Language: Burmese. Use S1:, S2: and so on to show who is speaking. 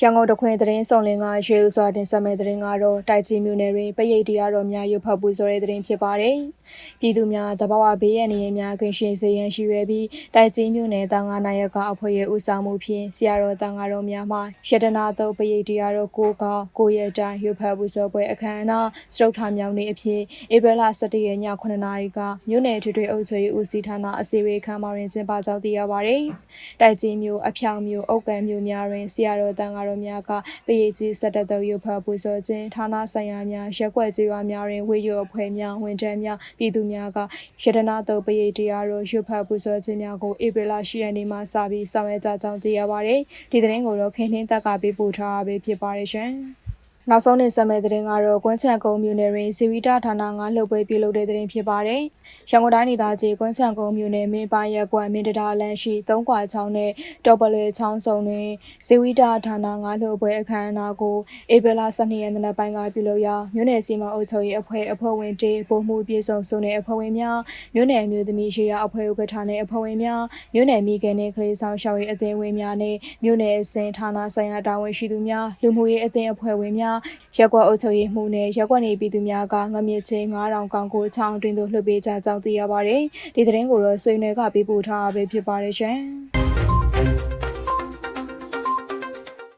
S1: ရန်ကုန်တခွင်သတင်းစုံလင်ကရွှေဥစွာတင်ဆက်မဲ့သတင်းကတော့တိုက်ကြီးမြို့နယ်တွင်ပရိတ်တရားတော်များရုပ်ဖတ်ပူဇော်တဲ့သတင်းဖြစ်ပါတယ်။ပြည်သူများတဘာဝဘေးရန်နေရများခင်ရှင်စေရန်ရှိရွယ်ပြီးတိုက်ကြီးမြို့နယ်တန်ငါနိုင်ရကအဖွဲ့ရဲ့ဦးဆောင်မှုဖြင့်ဆရာတော်တန်ငါတော်များမှရတနာတုပ်ပရိတ်တရားတော်ကိုကကိုရတိုင်းရုပ်ဖတ်ပူဇော်ပွဲအခမ်းအနားစတုထမြောင်နေအဖြစ်ဧပြီလ17ရက်ည9:00နာရီကမြို့နယ်ထွေထွေအုပ်ချုပ်ရေးဦးစီးဌာနအစည်းအဝေးခန်းမှာတွင်ကျင်းပကြောင်းသိရပါတယ်။တိုက်ကြီးမြို့အဖြောင်မြို့အုတ်ကံမြို့များတွင်ဆရာတော်တန်ဃာတော်များကပရိကြီးစက်တတုပ်ရုပ်ဖတ်ပူဇော်ခြင်းဌာနဆိုင်ရာများရက်ွက်ကြေးရွာများတွင်ဝေရုပ်အဖွဲ့များဝန်ထမ်းများပြည်သူများကယတနာတုပ်ပရိတရားတော်ရုပ်ဖတ်ပူဇော်ခြင်းများကိုဧပြီလ10ရက်နေ့မှစပြီးဆောင်ရွက်ကြကြောင်းသိရပါတယ်။ဒီသတင်းကိုတော့ခင်းနှင်းတက်ကပေးပို့ထားတာပဲဖြစ်ပါတယ်ရှင်။ နောက်ဆုံးနေဆက်မဲ့တဲ့တင်ကတော့ကွမ်းချံကုန်းမြို့နယ်တွင်စီဝီတာဌာနကလှုပ်ပွဲပြုလုပ်တဲ့တင်ဖြစ်ပါတယ်။ရန်ကုန်တိုင်းဒေသကြီးကွမ်းချံကုန်းမြို့နယ်မင်းပိုင်းရက်ကွက်မင်းတရာလမ်းရှိသုံးကွာချောင်းနဲ့တော်ပလွေချောင်းစုံတွင်စီဝီတာဌာနကလှုပ်ပွဲအခမ်းအနားကိုဧပြီလ12ရက်နေ့ပိုင်းကပြုလုပ်ရာမြို့နယ်စီမံအုပ်ချုပ်ရေးအဖွဲ့အဖွဲ့ဝင်တေပုံမှုပြည်စုံစုံတဲ့အဖွဲ့ဝင်များမြို့နယ်မျိုးသမီးရှိရာအဖွဲ့ဥက္ကဋ္ဌနဲ့အဖွဲ့ဝင်များမြို့နယ်မိခင်နဲ့ကလေးဆောင်ရှောက်ရေးအသင်းဝင်များနဲ့မြို့နယ်အစင်ဌာနဆိုင်ရာတာဝန်ရှိသူများလူမှုရေးအသင်းအဖွဲ့ဝင်များရက်ကွက်အုပ်ချုပ်ရေးမှုနဲ့ရက်ကွက်နေပြည်သူများကငမြင့်ချင်း9000ကောင်ကိုချောင်းတွင်သို့လှုပ်ပေးကြကြောင်းသိရပါတယ်။ဒီသတင်းကိုတော့ဆွေးနွေးကပေးပို့ထားတာပဲဖြစ်ပါတယ်ရှင်။